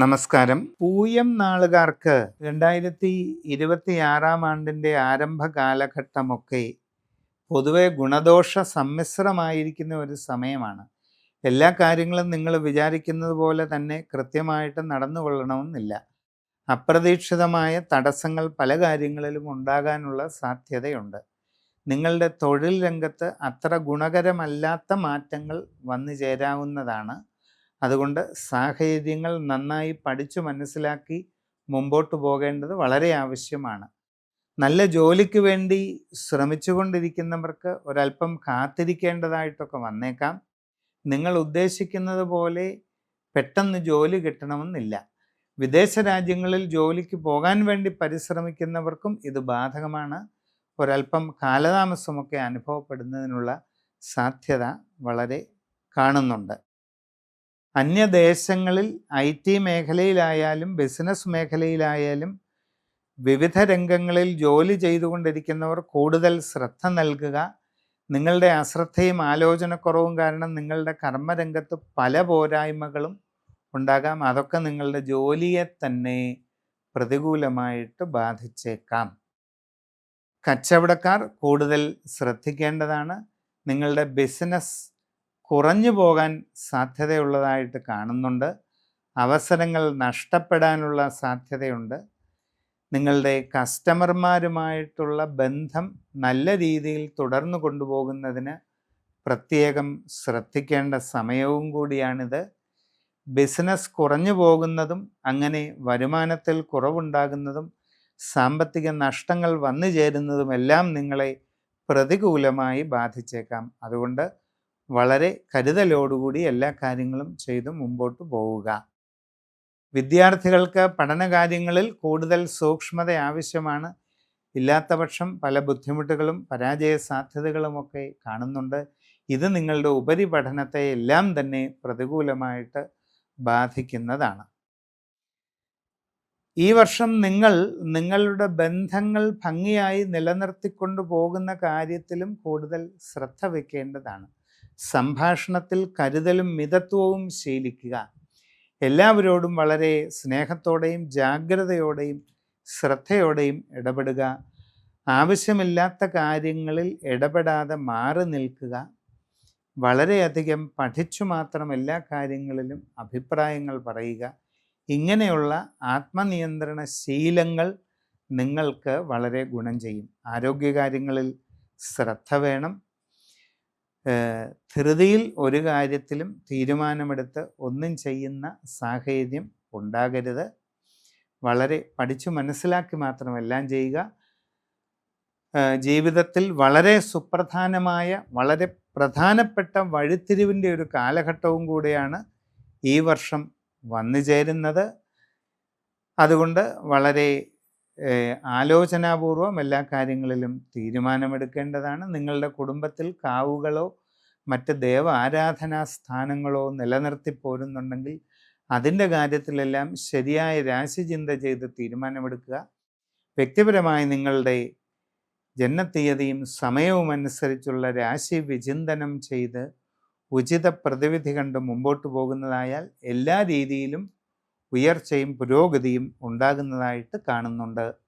നമസ്കാരം. പൂയം നാളുകാർക്ക് രണ്ടായിരത്തി ഇരുപത്തി ആറാം ആണ്ടിന്റെ ആരംഭ കാലഘട്ടമൊക്കെ പൊതുവെ ഗുണദോഷ സമ്മിശ്രമായിരിക്കുന്ന ഒരു സമയമാണ്. എല്ലാ കാര്യങ്ങളും നിങ്ങൾ വിചാരിക്കുന്നത് പോലെ തന്നെ കൃത്യമായിട്ട് നടന്നുകൊള്ളണമെന്നില്ല അപ്രതീക്ഷിതമായ തടസ്സങ്ങൾ പല കാര്യങ്ങളിലും ഉണ്ടാകാനുള്ള സാധ്യതയുണ്ട്. നിങ്ങളുടെ തൊഴിൽ രംഗത്ത് അത്ര ഗുണകരമല്ലാത്ത മാറ്റങ്ങൾ വന്നു ചേരാവുന്നതാണ് അതുകൊണ്ട് സാഹചര്യങ്ങൾ നന്നായി പഠിച്ചു മനസ്സിലാക്കി മുമ്പോട്ട് പോകേണ്ടത് വളരെ ആവശ്യമാണ്. നല്ല ജോലിക്ക് വേണ്ടി ശ്രമിച്ചുകൊണ്ടിരിക്കുന്നവർക്ക് ഒരല്പം കാത്തിരിക്കേണ്ടതായിട്ടൊക്കെ വന്നേക്കാം. നിങ്ങൾ ഉദ്ദേശിക്കുന്നത് പോലെ പെട്ടെന്ന് ജോലി കിട്ടണമെന്നില്ല. വിദേശ രാജ്യങ്ങളിൽ ജോലിക്ക് പോകാൻ വേണ്ടി പരിശ്രമിക്കുന്നവർക്കും ഇത് ബാധകമാണ്. ഒരല്പം കാലതാമസമൊക്കെ അനുഭവപ്പെടുന്നതിനുള്ള സാധ്യത വളരെ കാണുന്നുണ്ട്. അന്യദേശങ്ങളിൽ ഐ ടി മേഖലയിലായാലും ബിസിനസ് മേഖലയിലായാലും വിവിധ രംഗങ്ങളിൽ ജോലി ചെയ്തുകൊണ്ടിരിക്കുന്നവർ കൂടുതൽ ശ്രദ്ധ നൽകുക. നിങ്ങളുടെ അശ്രദ്ധയും ആലോചനക്കുറവും കാരണം നിങ്ങളുടെ കർമ്മരംഗത്ത് പല പോരായ്മകളും ഉണ്ടാകാം. അതൊക്കെ നിങ്ങളുടെ ജോലിയെ തന്നെ പ്രതികൂലമായിട്ട് ബാധിച്ചേക്കാം. കച്ചവടക്കാർ കൂടുതൽ ശ്രദ്ധിക്കേണ്ടതാണ്. നിങ്ങളുടെ ബിസിനസ് കുറഞ്ഞു പോകാൻ സാധ്യതയുള്ളതായിട്ട് കാണുന്നുണ്ട്. അവസരങ്ങൾ നഷ്ടപ്പെടാനുള്ള സാധ്യതയുണ്ട്. നിങ്ങളുടെ കസ്റ്റമർമാരുമായിട്ടുള്ള ബന്ധം നല്ല രീതിയിൽ തുടർന്നു കൊണ്ടുപോകുന്നതിന് പ്രത്യേകം ശ്രദ്ധിക്കേണ്ട സമയവും കൂടിയാണിത്. ബിസിനസ് കുറഞ്ഞു പോകുന്നതും അങ്ങനെ വരുമാനത്തിൽ കുറവുണ്ടാകുന്നതും സാമ്പത്തിക നഷ്ടങ്ങൾ വന്നു ചേരുന്നതുമെല്ലാം നിങ്ങളെ പ്രതികൂലമായി ബാധിച്ചേക്കാം. അതുകൊണ്ട് വളരെ കരുതലോടുകൂടി എല്ലാ കാര്യങ്ങളും ചെയ്ത് മുമ്പോട്ട് പോവുക. വിദ്യാർത്ഥികൾക്ക് പഠനകാര്യങ്ങളിൽ കൂടുതൽ സൂക്ഷ്മത ആവശ്യമാണ്. ഇല്ലാത്ത പക്ഷം പല ബുദ്ധിമുട്ടുകളും പരാജയ സാധ്യതകളുമൊക്കെ കാണുന്നുണ്ട്. ഇത് നിങ്ങളുടെ ഉപരിപഠനത്തെ എല്ലാം തന്നെ പ്രതികൂലമായിട്ട് ബാധിക്കുന്നതാണ്. ഈ വർഷം നിങ്ങൾ നിങ്ങളുടെ ബന്ധങ്ങൾ ഭംഗിയായി നിലനിർത്തിക്കൊണ്ടു പോകുന്ന കാര്യത്തിലും കൂടുതൽ ശ്രദ്ധ വയ്ക്കേണ്ടതാണ് സംഭാഷണത്തിൽ കരുതലും മിതത്വവും ശീലിക്കുക. എല്ലാവരോടും വളരെ സ്നേഹത്തോടെയും ജാഗ്രതയോടെയും ശ്രദ്ധയോടെയും ഇടപെടുക. ആവശ്യമില്ലാത്ത കാര്യങ്ങളിൽ ഇടപെടാതെ മാറി നിൽക്കുക. വളരെയധികം പഠിച്ചു മാത്രം എല്ലാ കാര്യങ്ങളിലും അഭിപ്രായങ്ങൾ പറയുക. ഇങ്ങനെയുള്ള ആത്മനിയന്ത്രണ ശീലങ്ങൾ നിങ്ങൾക്ക് വളരെ ഗുണം ചെയ്യും. ആരോഗ്യകാര്യങ്ങളിൽ ശ്രദ്ധ വേണം. ധൃതിയിൽ ഒരു കാര്യത്തിലും തീരുമാനമെടുത്ത് ഒന്നും ചെയ്യുന്ന സാഹചര്യം ഉണ്ടാകരുത്. വളരെ പഠിച്ചു മനസ്സിലാക്കി മാത്രം എല്ലാം ചെയ്യുക ജീവിതത്തിൽ വളരെ സുപ്രധാനമായ വളരെ പ്രധാനപ്പെട്ട വഴിത്തിരിവിന്റെ ഒരു കാലഘട്ടവും കൂടിയാണ് ഈ വർഷം വന്നു ചേരുന്നത്. അതുകൊണ്ട് വളരെ ആലോചനാപൂർവം എല്ലാ കാര്യങ്ങളിലും തീരുമാനമെടുക്കേണ്ടതാണ്. നിങ്ങളുടെ കുടുംബത്തിൽ കാവുകളോ മറ്റ് ദേവ ആരാധനാ സ്ഥാനങ്ങളോ നിലനിർത്തി പോരുന്നുണ്ടെങ്കിൽ അതിന്റെ കാര്യത്തിലെല്ലാം ശരിയായ രാശിചിന്ത ചെയ്ത് തീരുമാനമെടുക്കുക. വ്യക്തിപരമായി നിങ്ങളുടെ ജന്മത്തീയതിയും സമയവും അനുസരിച്ചുള്ള രാശി വിചിന്തനം ചെയ്ത് ഉചിത പ്രതിവിധി കണ്ട് മുമ്പോട്ട് പോകുന്നതായാൽ എല്ലാ രീതിയിലും ഉയർച്ചയും പുരോഗതിയും ഉണ്ടാകുന്നതായിട്ട് കാണുന്നുണ്ട്.